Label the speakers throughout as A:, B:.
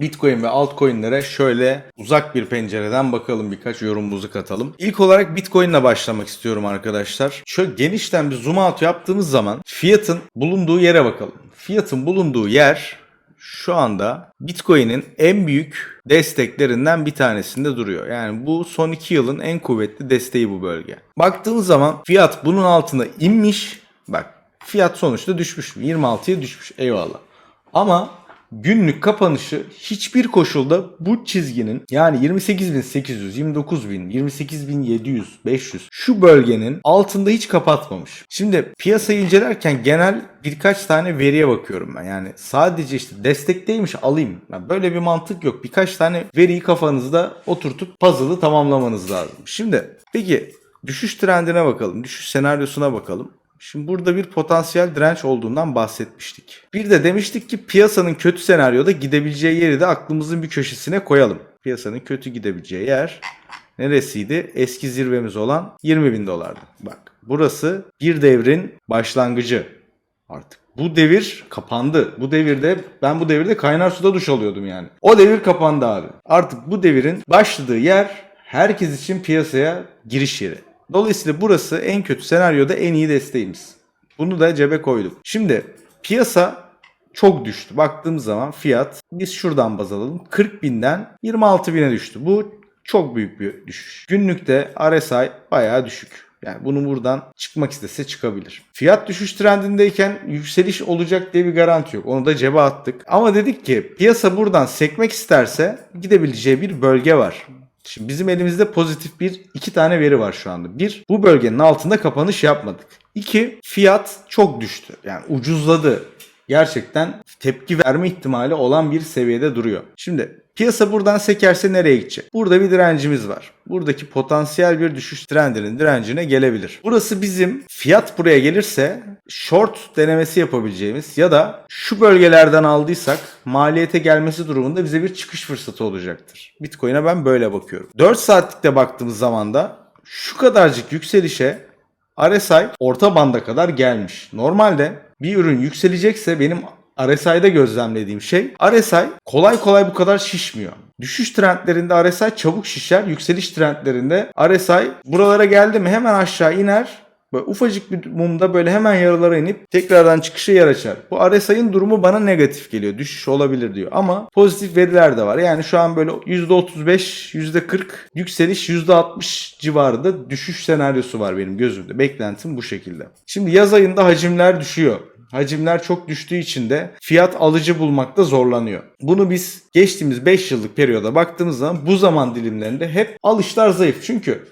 A: Bitcoin ve altcoin'lere şöyle uzak bir pencereden bakalım birkaç yorumumuzu katalım. İlk olarak Bitcoin ile başlamak istiyorum arkadaşlar. Şöyle genişten bir zoom out yaptığımız zaman fiyatın bulunduğu yere bakalım. Fiyatın bulunduğu yer şu anda Bitcoin'in en büyük desteklerinden bir tanesinde duruyor. Yani bu son 2 yılın en kuvvetli desteği bu bölge. Baktığımız zaman fiyat bunun altına inmiş. Bak fiyat sonuçta düşmüş. 26'ya düşmüş eyvallah. Ama günlük kapanışı hiçbir koşulda bu çizginin yani 28.800, 29.000, 28.700, 500 şu bölgenin altında hiç kapatmamış. Şimdi piyasayı incelerken genel birkaç tane veriye bakıyorum ben. Yani sadece işte destekteymiş alayım. Yani böyle bir mantık yok. Birkaç tane veriyi kafanızda oturtup puzzle'ı tamamlamanız lazım. Şimdi peki düşüş trendine bakalım. Düşüş senaryosuna bakalım. Şimdi burada bir potansiyel direnç olduğundan bahsetmiştik. Bir de demiştik ki piyasanın kötü senaryoda gidebileceği yeri de aklımızın bir köşesine koyalım. Piyasanın kötü gidebileceği yer neresiydi? Eski zirvemiz olan 20 bin dolardı. Bak burası bir devrin başlangıcı artık. Bu devir kapandı. Bu devirde ben bu devirde kaynar suda duş alıyordum yani. O devir kapandı abi. Artık bu devirin başladığı yer herkes için piyasaya giriş yeri. Dolayısıyla burası en kötü senaryoda en iyi desteğimiz. Bunu da cebe koyduk. Şimdi piyasa çok düştü. Baktığımız zaman fiyat biz şuradan baz alalım. 40 binden 26 bine düştü. Bu çok büyük bir düşüş. Günlükte RSI bayağı düşük. Yani bunu buradan çıkmak istese çıkabilir. Fiyat düşüş trendindeyken yükseliş olacak diye bir garanti yok. Onu da cebe attık. Ama dedik ki piyasa buradan sekmek isterse gidebileceği bir bölge var. Şimdi bizim elimizde pozitif bir iki tane veri var şu anda. Bir, bu bölgenin altında kapanış yapmadık. İki, fiyat çok düştü. Yani ucuzladı. Gerçekten tepki verme ihtimali olan bir seviyede duruyor. Şimdi piyasa buradan sekerse nereye gidecek? Burada bir direncimiz var. Buradaki potansiyel bir düşüş trendinin direncine gelebilir. Burası bizim fiyat buraya gelirse short denemesi yapabileceğimiz ya da şu bölgelerden aldıysak maliyete gelmesi durumunda bize bir çıkış fırsatı olacaktır. Bitcoin'e ben böyle bakıyorum. 4 saatlikte baktığımız zaman da şu kadarcık yükselişe RSI orta banda kadar gelmiş. Normalde bir ürün yükselecekse benim RSI'de gözlemlediğim şey RSI kolay kolay bu kadar şişmiyor. Düşüş trendlerinde RSI çabuk şişer. Yükseliş trendlerinde RSI buralara geldi mi hemen aşağı iner. Böyle ufacık bir mumda böyle hemen yarılara inip tekrardan çıkışa yer açar. Bu RSI'nin durumu bana negatif geliyor. Düşüş olabilir diyor. Ama pozitif veriler de var. Yani şu an böyle %35, %40 yükseliş, %60 civarında düşüş senaryosu var benim gözümde. Beklentim bu şekilde. Şimdi yaz ayında hacimler düşüyor. Hacimler çok düştüğü için de fiyat alıcı bulmakta zorlanıyor. Bunu biz geçtiğimiz 5 yıllık periyoda baktığımız zaman bu zaman dilimlerinde hep alışlar zayıf. Çünkü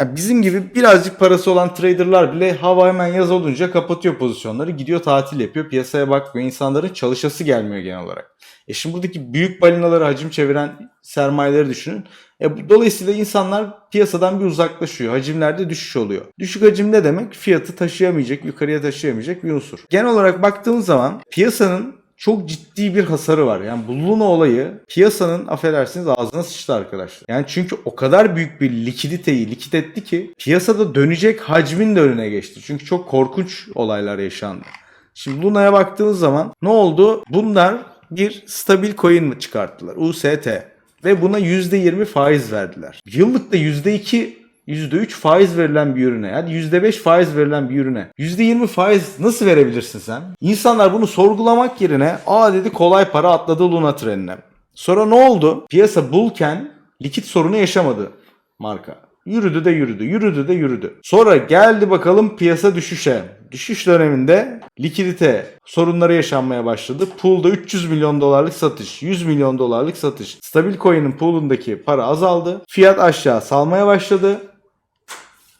A: ya bizim gibi birazcık parası olan traderlar bile hava hemen yaz olunca kapatıyor pozisyonları. Gidiyor tatil yapıyor. Piyasaya bakmıyor. İnsanların çalışası gelmiyor genel olarak. E şimdi buradaki büyük balinaları hacim çeviren sermayeleri düşünün. E, dolayısıyla insanlar piyasadan bir uzaklaşıyor. Hacimlerde düşüş oluyor. Düşük hacim ne demek? Fiyatı taşıyamayacak, yukarıya taşıyamayacak bir unsur. Genel olarak baktığımız zaman piyasanın çok ciddi bir hasarı var. Yani bu Luna olayı piyasanın affedersiniz ağzına sıçtı arkadaşlar. Yani çünkü o kadar büyük bir likiditeyi likit etti ki piyasada dönecek hacmin de önüne geçti. Çünkü çok korkunç olaylar yaşandı. Şimdi Luna'ya baktığınız zaman ne oldu? Bunlar bir stabil coin çıkarttılar. UST. Ve buna %20 faiz verdiler. Yıllıkta %2 %3 faiz verilen bir ürüne, yani %5 faiz verilen bir ürüne %20 faiz nasıl verebilirsin sen? İnsanlar bunu sorgulamak yerine aa dedi kolay para atladı Luna trenine. Sonra ne oldu? Piyasa bulken likit sorunu yaşamadı marka. Yürüdü de yürüdü, yürüdü de yürüdü. Sonra geldi bakalım piyasa düşüşe. Düşüş döneminde likidite sorunları yaşanmaya başladı. Pool'da 300 milyon dolarlık satış, 100 milyon dolarlık satış. Stabil coin'in pool'undaki para azaldı. Fiyat aşağı salmaya başladı.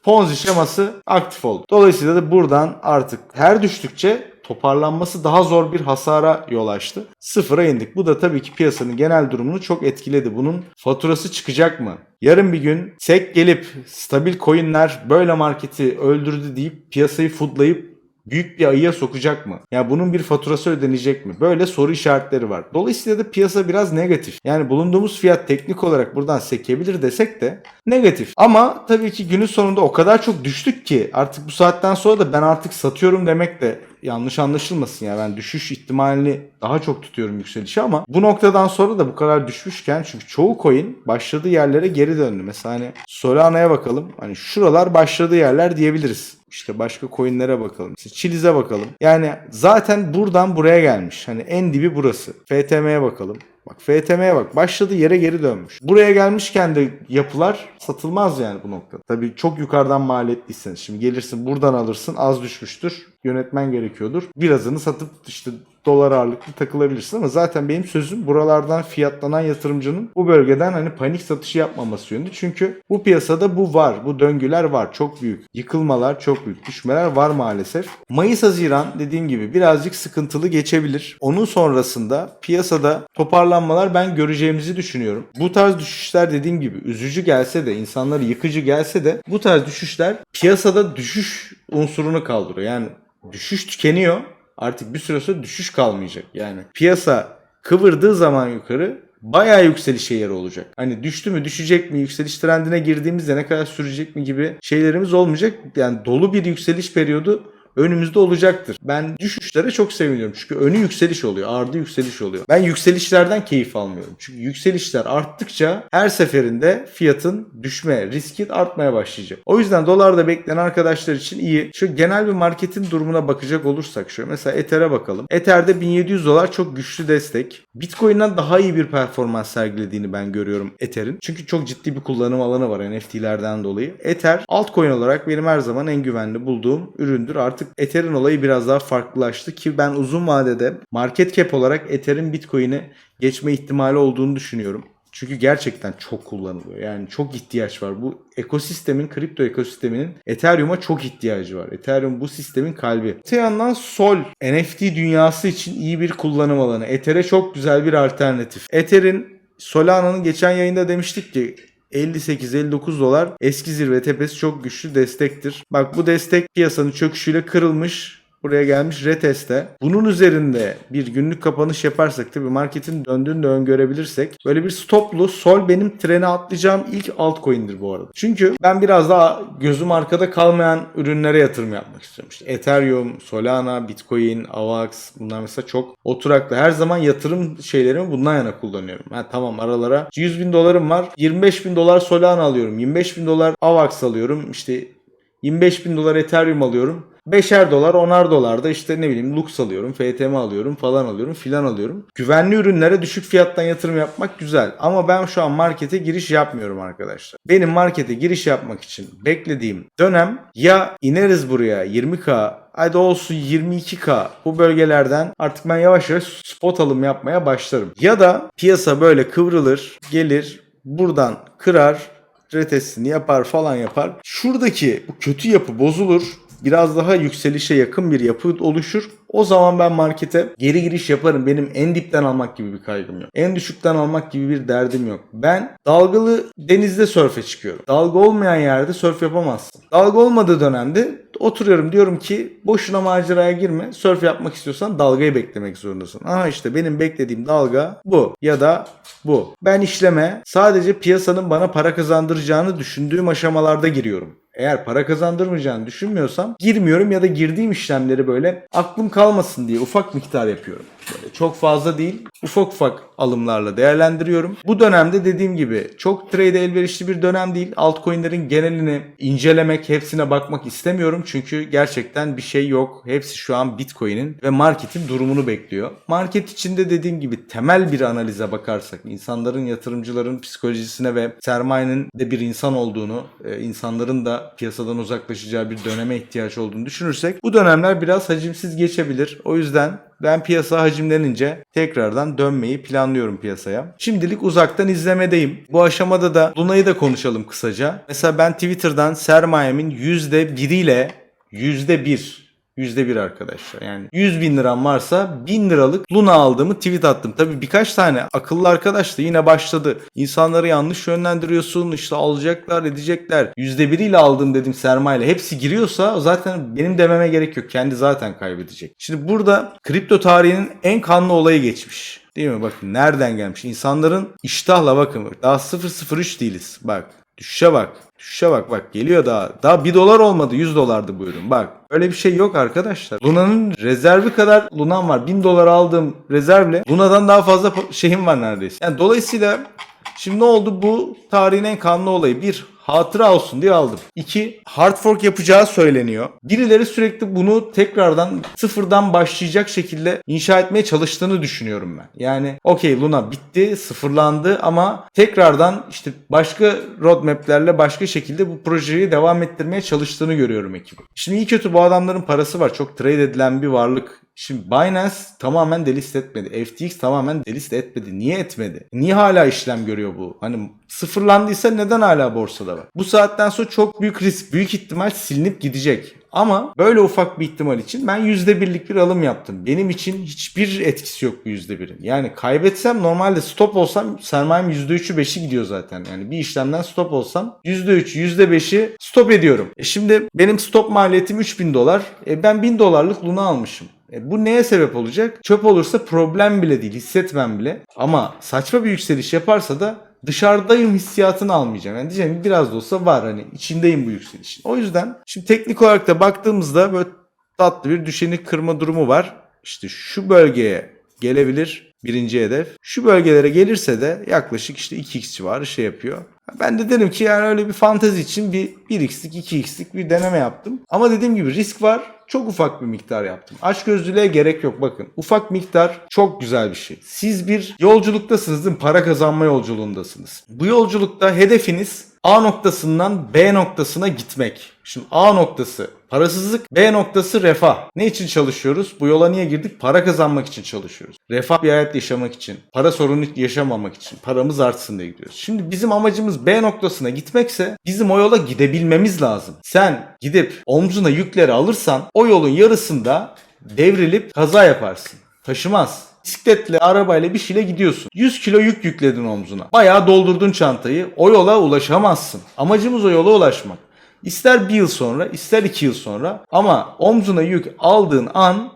A: Ponzi şeması aktif oldu. Dolayısıyla da buradan artık her düştükçe toparlanması daha zor bir hasara yol açtı. Sıfıra indik. Bu da tabii ki piyasanın genel durumunu çok etkiledi. Bunun faturası çıkacak mı? Yarın bir gün SEC gelip stabil coinler böyle marketi öldürdü deyip piyasayı foodlayıp büyük bir ayıya sokacak mı? Ya bunun bir faturası ödenecek mi? Böyle soru işaretleri var. Dolayısıyla da piyasa biraz negatif. Yani bulunduğumuz fiyat teknik olarak buradan sekebilir desek de negatif. Ama tabii ki günün sonunda o kadar çok düştük ki artık bu saatten sonra da ben artık satıyorum demek de yanlış anlaşılmasın ya ben düşüş ihtimalini daha çok tutuyorum yükselişi ama bu noktadan sonra da bu kadar düşmüşken çünkü çoğu coin başladığı yerlere geri döndü. Mesela hani Solana'ya bakalım. Hani şuralar başladığı yerler diyebiliriz. İşte başka coinlere bakalım. İşte Chiliz'e bakalım. Yani zaten buradan buraya gelmiş. Hani en dibi burası. FTM'ye bakalım. Bak FTM'ye bak başladığı yere geri dönmüş. Buraya gelmişken de yapılar satılmaz yani bu noktada. Tabii çok yukarıdan maliyetliyseniz. Şimdi gelirsin buradan alırsın az düşmüştür. Yönetmen gerekiyordur. Birazını satıp işte dolar ağırlıklı takılabilirsin ama zaten benim sözüm buralardan fiyatlanan yatırımcının bu bölgeden hani panik satışı yapmaması yönünde. Çünkü bu piyasada bu var. Bu döngüler var. Çok büyük. Yıkılmalar, çok büyük düşmeler var maalesef. Mayıs-Haziran dediğim gibi birazcık sıkıntılı geçebilir. Onun sonrasında piyasada toparlanmalar ben göreceğimizi düşünüyorum. Bu tarz düşüşler dediğim gibi üzücü gelse de insanları yıkıcı gelse de bu tarz düşüşler piyasada düşüş unsurunu kaldırıyor. Yani düşüş tükeniyor artık bir süre sonra düşüş kalmayacak. Yani piyasa kıvırdığı zaman yukarı bayağı yükselişe yer olacak. Hani düştü mü düşecek mi yükseliş trendine girdiğimizde ne kadar sürecek mi gibi şeylerimiz olmayacak. Yani dolu bir yükseliş periyodu önümüzde olacaktır. Ben düşüşlere çok seviniyorum. Çünkü önü yükseliş oluyor. Ardı yükseliş oluyor. Ben yükselişlerden keyif almıyorum. Çünkü yükselişler arttıkça her seferinde fiyatın düşme riski artmaya başlayacak. O yüzden dolarda bekleyen arkadaşlar için iyi. Şu genel bir marketin durumuna bakacak olursak şöyle mesela Ether'e bakalım. Ether'de 1700 dolar çok güçlü destek. Bitcoin'den daha iyi bir performans sergilediğini ben görüyorum Ether'in. Çünkü çok ciddi bir kullanım alanı var NFT'lerden dolayı. Ether altcoin olarak benim her zaman en güvenli bulduğum üründür. Artık Ether'in olayı biraz daha farklılaştı ki ben uzun vadede market cap olarak Ether'in Bitcoin'i geçme ihtimali olduğunu düşünüyorum. Çünkü gerçekten çok kullanılıyor. Yani çok ihtiyaç var. Bu ekosistemin, kripto ekosisteminin Ethereum'a çok ihtiyacı var. Ethereum bu sistemin kalbi. Öte yandan Sol, NFT dünyası için iyi bir kullanım alanı. Ether'e çok güzel bir alternatif. Ether'in Solana'nın geçen yayında demiştik ki 58-59 dolar eski zirve tepesi çok güçlü destektir. Bak bu destek piyasanın çöküşüyle kırılmış. Buraya gelmiş reteste. Bunun üzerinde bir günlük kapanış yaparsak tabii marketin döndüğünü de öngörebilirsek böyle bir stoplu sol benim trene atlayacağım ilk altcoin'dir bu arada. Çünkü ben biraz daha gözüm arkada kalmayan ürünlere yatırım yapmak istiyorum. İşte Ethereum, Solana, Bitcoin, AVAX bunlar mesela çok oturaklı. Her zaman yatırım şeylerimi bundan yana kullanıyorum. Ha, tamam aralara 100 bin dolarım var. 25 bin dolar Solana alıyorum. 25 bin dolar AVAX alıyorum. İşte 25 bin dolar Ethereum alıyorum. 5'er dolar 10'ar dolar da işte ne bileyim Lux alıyorum, FTM alıyorum falan alıyorum filan alıyorum. Güvenli ürünlere düşük fiyattan yatırım yapmak güzel. Ama ben şu an markete giriş yapmıyorum arkadaşlar. Benim markete giriş yapmak için beklediğim dönem ya ineriz buraya 20k Hadi olsun 22k bu bölgelerden artık ben yavaş yavaş spot alım yapmaya başlarım. Ya da piyasa böyle kıvrılır, gelir, buradan kırar, retestini yapar falan yapar. Şuradaki bu kötü yapı bozulur biraz daha yükselişe yakın bir yapı oluşur. O zaman ben markete geri giriş yaparım. Benim en dipten almak gibi bir kaygım yok. En düşükten almak gibi bir derdim yok. Ben dalgalı denizde sörfe çıkıyorum. Dalga olmayan yerde sörf yapamazsın. Dalga olmadığı dönemde oturuyorum diyorum ki boşuna maceraya girme. Sörf yapmak istiyorsan dalgayı beklemek zorundasın. Aha işte benim beklediğim dalga bu ya da bu. Ben işleme sadece piyasanın bana para kazandıracağını düşündüğüm aşamalarda giriyorum. Eğer para kazandırmayacağını düşünmüyorsam girmiyorum ya da girdiğim işlemleri böyle aklım kalmasın diye ufak miktar yapıyorum. Böyle çok fazla değil ufak ufak alımlarla değerlendiriyorum. Bu dönemde dediğim gibi çok trade elverişli bir dönem değil. Altcoin'lerin genelini incelemek, hepsine bakmak istemiyorum. Çünkü gerçekten bir şey yok. Hepsi şu an Bitcoin'in ve marketin durumunu bekliyor. Market içinde dediğim gibi temel bir analize bakarsak, insanların, yatırımcıların psikolojisine ve sermayenin de bir insan olduğunu, e, insanların da piyasadan uzaklaşacağı bir döneme ihtiyaç olduğunu düşünürsek bu dönemler biraz hacimsiz geçebilir. O yüzden ben piyasa hacimlenince tekrardan dönmeyi planlıyorum piyasaya. Şimdilik uzaktan izlemedeyim. Bu aşamada da Luna'yı da konuşalım kısaca. Mesela ben Twitter'dan sermayemin %1'iyle %1 %1 arkadaşlar. Yani 100 bin liram varsa 1000 liralık Luna aldığımı tweet attım. Tabi birkaç tane akıllı arkadaş da yine başladı. İnsanları yanlış yönlendiriyorsun işte alacaklar edecekler. %1 ile aldım dedim sermayeyle. Hepsi giriyorsa zaten benim dememe gerek yok. Kendi zaten kaybedecek. Şimdi burada kripto tarihinin en kanlı olayı geçmiş. Değil mi? Bakın nereden gelmiş? İnsanların iştahla bakın. Daha 003 değiliz. Bak Düşüşe bak. Düşüşe bak bak geliyor daha. Daha 1 dolar olmadı 100 dolardı bu ürün. Bak öyle bir şey yok arkadaşlar. Luna'nın rezervi kadar Luna'm var. 1000 dolar aldığım rezervle Luna'dan daha fazla şeyim var neredeyse. Yani dolayısıyla şimdi ne oldu? Bu tarihin en kanlı olayı. Bir hatıra olsun diye aldım. İki hard fork yapacağı söyleniyor. Birileri sürekli bunu tekrardan sıfırdan başlayacak şekilde inşa etmeye çalıştığını düşünüyorum ben. Yani okey Luna bitti, sıfırlandı ama tekrardan işte başka roadmap'lerle başka şekilde bu projeyi devam ettirmeye çalıştığını görüyorum ekibi. Şimdi iyi kötü bu adamların parası var. Çok trade edilen bir varlık. Şimdi Binance tamamen delist etmedi. FTX tamamen delist etmedi. Niye etmedi? Niye hala işlem görüyor bu? Hani sıfırlandıysa neden hala borsada var? Bu saatten sonra çok büyük risk, büyük ihtimal silinip gidecek. Ama böyle ufak bir ihtimal için ben %1'lik bir alım yaptım. Benim için hiçbir etkisi yok bu %1'in. Yani kaybetsem normalde stop olsam sermayem %3'ü 5'i gidiyor zaten. Yani bir işlemden stop olsam %3, %5'i stop ediyorum. E şimdi benim stop maliyetim 3000 dolar. E ben 1000 dolarlık Luna almışım. E bu neye sebep olacak? Çöp olursa problem bile değil, hissetmem bile. Ama saçma bir yükseliş yaparsa da dışarıdayım hissiyatını almayacağım. Yani diyeceğim biraz da olsa var hani içindeyim bu yükselişin. O yüzden şimdi teknik olarak da baktığımızda böyle tatlı bir düşeni kırma durumu var. İşte şu bölgeye gelebilir birinci hedef. Şu bölgelere gelirse de yaklaşık işte 2x civarı şey yapıyor. Ben de dedim ki yani öyle bir fantezi için bir 1x'lik 2x'lik bir deneme yaptım. Ama dediğim gibi risk var. Çok ufak bir miktar yaptım. Açgözlülüğe gerek yok bakın. Ufak miktar çok güzel bir şey. Siz bir yolculuktasınız değil mi? Para kazanma yolculuğundasınız. Bu yolculukta hedefiniz A noktasından B noktasına gitmek. Şimdi A noktası parasızlık, B noktası refah. Ne için çalışıyoruz? Bu yola niye girdik? Para kazanmak için çalışıyoruz. Refah bir hayat yaşamak için, para sorunu yaşamamak için, paramız artsın diye gidiyoruz. Şimdi bizim amacımız B noktasına gitmekse bizim o yola gidebilmemiz lazım. Sen gidip omzuna yükleri alırsan o yolun yarısında devrilip kaza yaparsın. Taşımaz. Bisikletle, arabayla bir şeyle gidiyorsun. 100 kilo yük yükledin omzuna. Bayağı doldurdun çantayı. O yola ulaşamazsın. Amacımız o yola ulaşmak. İster bir yıl sonra, ister iki yıl sonra ama omzuna yük aldığın an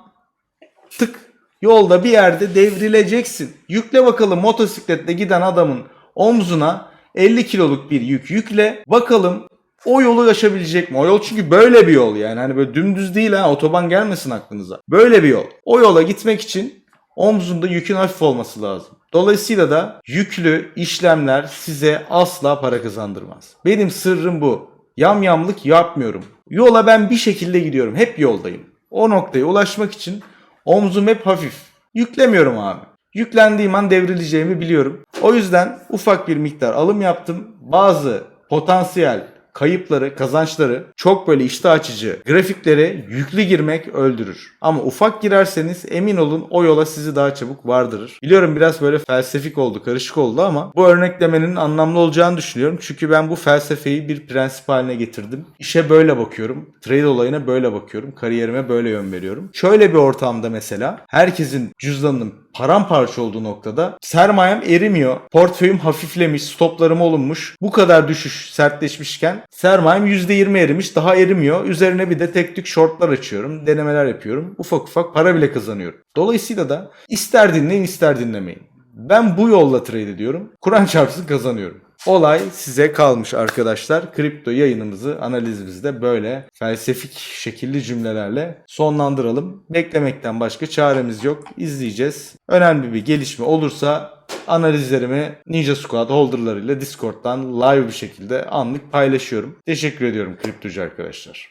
A: tık yolda bir yerde devrileceksin. Yükle bakalım motosikletle giden adamın omzuna 50 kiloluk bir yük yükle. Bakalım o yolu aşabilecek mi? O yol çünkü böyle bir yol yani. Hani böyle dümdüz değil ha otoban gelmesin aklınıza. Böyle bir yol. O yola gitmek için omzunda yükün hafif olması lazım. Dolayısıyla da yüklü işlemler size asla para kazandırmaz. Benim sırrım bu. Yamyamlık yapmıyorum. Yola ben bir şekilde gidiyorum. Hep yoldayım. O noktaya ulaşmak için omzum hep hafif. Yüklemiyorum abi. Yüklendiğim an devrileceğimi biliyorum. O yüzden ufak bir miktar alım yaptım. Bazı potansiyel kayıpları, kazançları çok böyle iştah açıcı grafiklere yüklü girmek öldürür. Ama ufak girerseniz emin olun o yola sizi daha çabuk vardırır. Biliyorum biraz böyle felsefik oldu, karışık oldu ama bu örneklemenin anlamlı olacağını düşünüyorum. Çünkü ben bu felsefeyi bir prensip haline getirdim. İşe böyle bakıyorum. Trade olayına böyle bakıyorum. Kariyerime böyle yön veriyorum. Şöyle bir ortamda mesela herkesin cüzdanının paramparça olduğu noktada sermayem erimiyor. Portföyüm hafiflemiş, stoplarım olunmuş. Bu kadar düşüş sertleşmişken sermayem %20 erimiş, daha erimiyor. Üzerine bir de tek tük shortlar açıyorum, denemeler yapıyorum. Ufak ufak para bile kazanıyorum. Dolayısıyla da ister dinleyin ister dinlemeyin. Ben bu yolla trade ediyorum. Kur'an çarpsın kazanıyorum. Olay size kalmış arkadaşlar. Kripto yayınımızı, analizimizi de böyle felsefik şekilli cümlelerle sonlandıralım. Beklemekten başka çaremiz yok. İzleyeceğiz. Önemli bir gelişme olursa analizlerimi Ninja Squad holderlarıyla Discord'dan live bir şekilde anlık paylaşıyorum. Teşekkür ediyorum kriptocu arkadaşlar.